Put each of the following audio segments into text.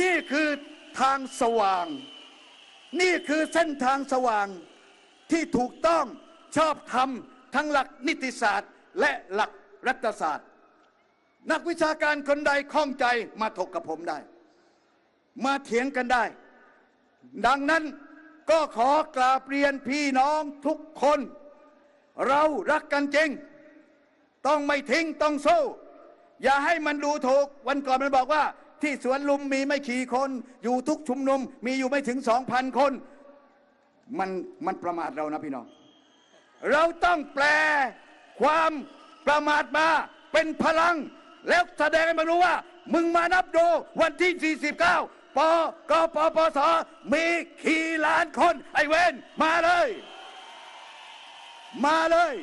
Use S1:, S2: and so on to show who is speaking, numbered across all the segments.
S1: นี่คือทางสว่าง นี่คือเส้นทางสว่างที่ถูกต้องชอบธรรมทั้งหลักนิติศาสตร์ และหลักรัฐศาสตร์ นักวิชาการคนใดข้องใจมาถกกับผมได้ มาเถียงกันได้ ดังนั้นก็ขอกราบเรียนพี่น้องทุกคน เรารักกันจริง ต้องไม่ทิ้งต้องสู้ อย่าให้มันดูถูก วันก่อนมันบอกว่า ที่สวนลุมมีไม่ขี่คน อยู่ทุกชุมนุม มีอยู่ไม่ถึงสองพันคน มันมันประมาทเรานะพี่น้อง เราต้องแปลความประมาทมาเป็นพลัง แล้วแสดงให้มันรู้ว่า มึงมานับดูวันที่ 49ปกปปสมีขี่ล้านคน ไอเวนมาเลย มาเลย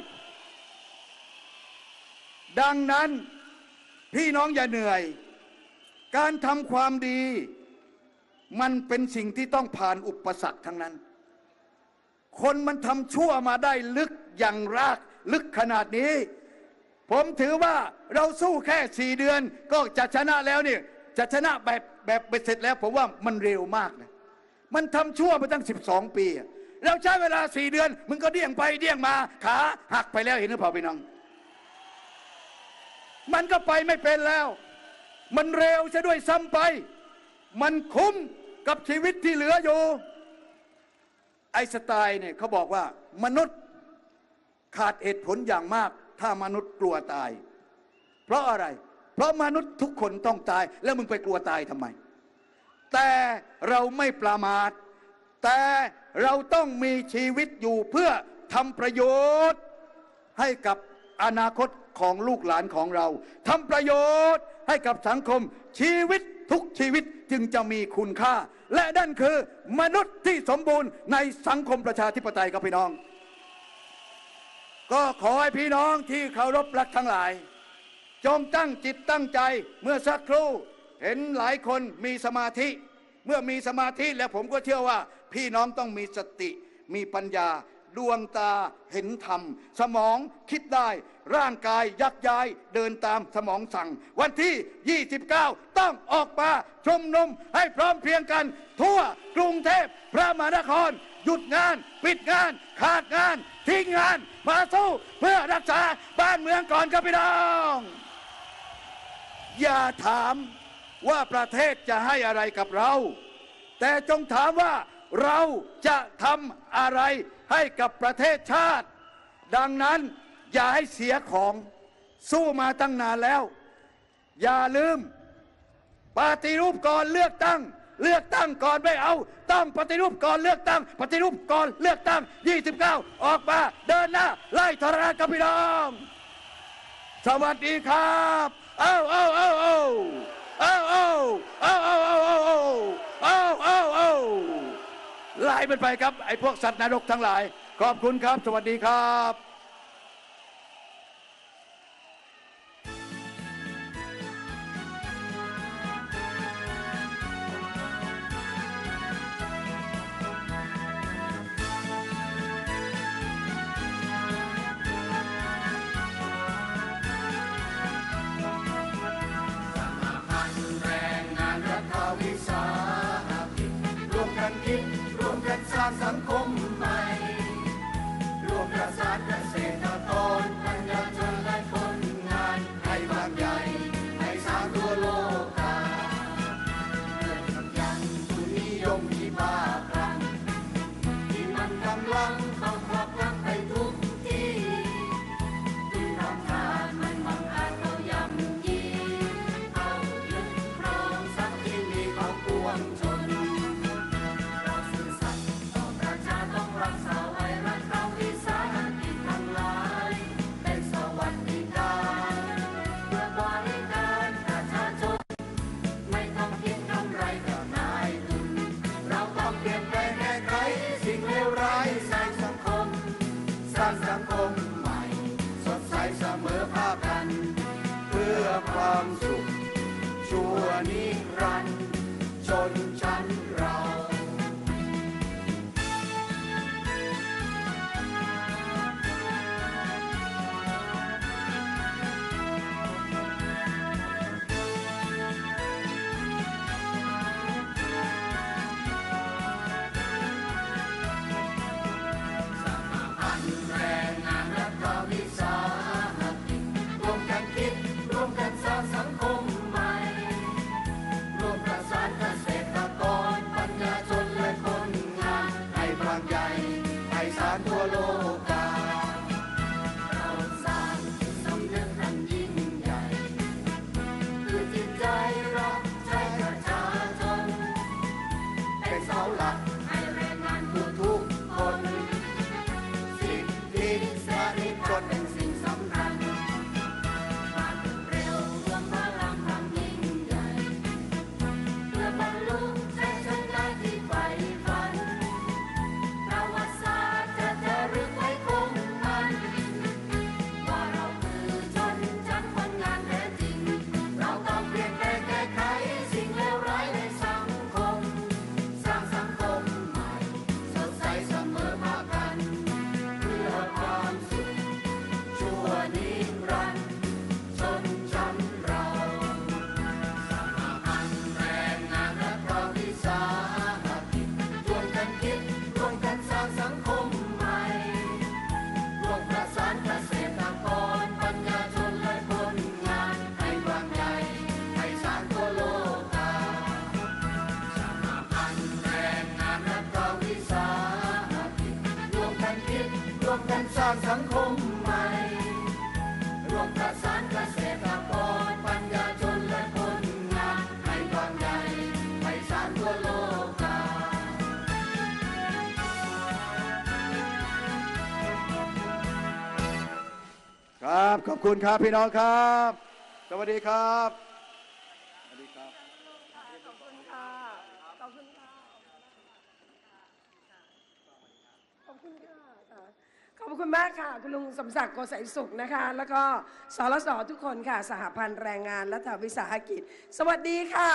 S1: ดังนั้นพี่น้องอย่าเหนื่อย การทำความดี มันเป็นสิ่งที่ต้องผ่านอุปสรรคทั้งนั้น คนมันทำชั่วมาได้ลึกอย่างรากลึกขนาดนี้ ผมถือว่าเราสู้แค่สี่เดือน ก็จะชนะแล้วเนี่ยจะชนะแบบแบบเบ็ดเสร็จแล้วผมว่ามันเร็วมากนะมันทำชั่วมาตั้ง 12 ปีอะเราใช้เวลาสี่เดือน มึงก็เดี่ยงไปเดี่ยงมาขาหักไปแล้วเห็นหรือเปล่าพี่น้อง มันก็ไปไม่เป็นแล้ว มันเร็วซะด้วยซ้ำไป มันคุ้มกับชีวิตที่เหลืออยู่ ไอสไตน์เนี่ยเขาบอกว่ามนุษย์ขาดเหตุผลอย่างมาก ถ้ามนุษย์กลัวตาย เพราะอะไร เพราะมนุษย์ทุกคนต้องตาย แล้วมึงไปกลัวตายทำไม แต่เราไม่ประมาท แต่เราต้องมีชีวิตอยู่เพื่อทำประโยชน์ให้กับอนาคตของลูกหลานของเราทำประโยชน์ ให้กับสังคมชีวิตทุกชีวิตจึงจะมีคุณค่า และนั่นคือมนุษย์ที่สมบูรณ์ในสังคมประชาธิปไตยครับพี่น้อง ก็ขอให้พี่น้องที่เคารพรักทั้งหลาย จงตั้งจิตตั้งใจเมื่อสักครู่เห็นหลายคนมีสมาธิ เมื่อมีสมาธิแล้วผมก็เชื่อว่า พี่น้องต้องมีสติ มีปัญญา ดวงตาเห็นธรรม สมองคิดได้ ร่างกายยักย้ายเดินตามสมองสั่ง วันที่ 29 ต้องออกมาชุมนุมให้พร้อมเพรียงกัน ทั่วกรุงเทพพระมหานคร หยุดงาน ปิดงาน ขาดงาน ทิ้งงาน มาสู้เพื่อรักษาบ้านเมืองก่อนครับพี่น้อง อย่าถามว่าประเทศจะให้อะไรกับเรา แต่จงถามว่า เราจะทำอะไรให้กับประเทศชาติ ดังนั้นอย่าให้เสียของสู้มาตั้งนานแล้ว อย่าลืม ปฏิรูปก่อนเลือกตั้ง เลือกตั้งก่อนไม่เอา ต้องปฏิรูปก่อนเลือกตั้ง ปฏิรูปก่อนเลือกตั้ง 29 ออกมาเดินหน้า ไล่ทราชกรบพี่น้อง สวัสดีครับ เอ้าเอ้าเอ้าเอ้าเอ้าเอ้าเอ้าายมันไปครับไอ้พวกสัตว์นรกทั้งหลาย ขอบคุณครับ สวัสดีครับิ
S2: ดางสังคมใหม่รวมประสานเกษตรกรปัญญาชนและคนงานให้บางใหญ่ให้สร้างตัวโลกาเพื่อทำยังทุนนิยมที่บ้าคลั่งที่มันกำลัง all
S1: you า
S2: งสังคมใหม่รวมประสานเกษตรกรปัญญาชนและคนงานให้กว้างใหญ่ไปสานทั่วโลกา
S1: ครับขอบคุณครับพี่น้องครับ สวัสดีครับสวัสดีครับ
S3: ขอบคุณค่ะ ขอบคุณค่ะ ขอบคุณค่ะค่ะ ขอบคุณมากค่ะ คุณลุงสมศักดิ์โกสัยสุขนะคะ แล้วก็สรสทุกคนค่ะ สหพันธ์แรงงานและวิสาหกิจ สวัสดีค่ะ